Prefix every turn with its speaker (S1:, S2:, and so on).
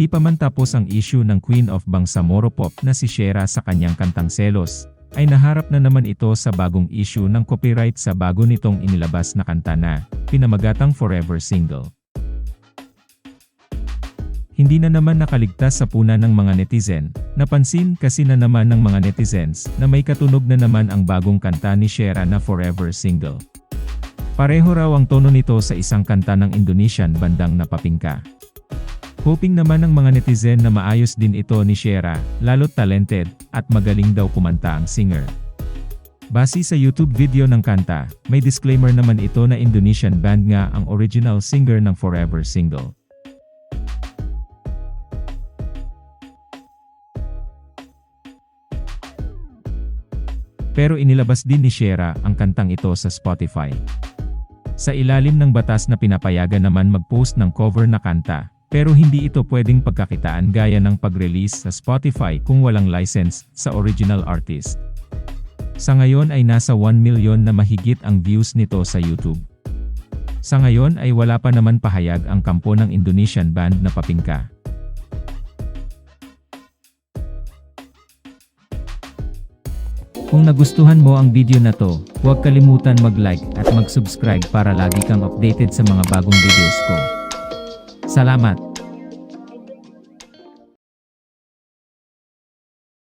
S1: Hindi pa man tapos ang issue ng Queen of Bangsamoro Pop na si Shera sa kanyang kantang Selos, ay naharap na naman ito sa bagong issue ng copyright sa bago nitong inilabas na kanta na, pinamagatang Forever Single. Hindi na naman nakaligtas sa puna ng mga netizen, napansin kasi na naman ng mga netizens na may katunog na naman ang bagong kanta ni Shera na Forever Single. Pareho raw ang tono nito sa isang kanta ng Indonesian bandang Napapingka. Hoping naman ng mga netizen na maayos din ito ni Shera, lalo't talented, at magaling daw kumanta ang singer. Base sa YouTube video ng kanta, may disclaimer naman ito na Indonesian band nga ang original singer ng Forever Single. Pero inilabas din ni Shera ang kantang ito sa Spotify. Sa ilalim ng batas na pinapayagan naman mag-post ng cover na kanta, pero hindi ito pwedeng pagkakitaan gaya ng pag-release sa Spotify kung walang license sa original artist. Sa ngayon ay nasa 1 million na mahigit ang views nito sa YouTube. Sa ngayon ay wala pa naman pahayag ang kampo ng Indonesian band na Papingka. Kung nagustuhan mo ang video na to, huwag kalimutan mag-like at mag-subscribe para lagi kang updated sa mga bagong videos ko. Salamat!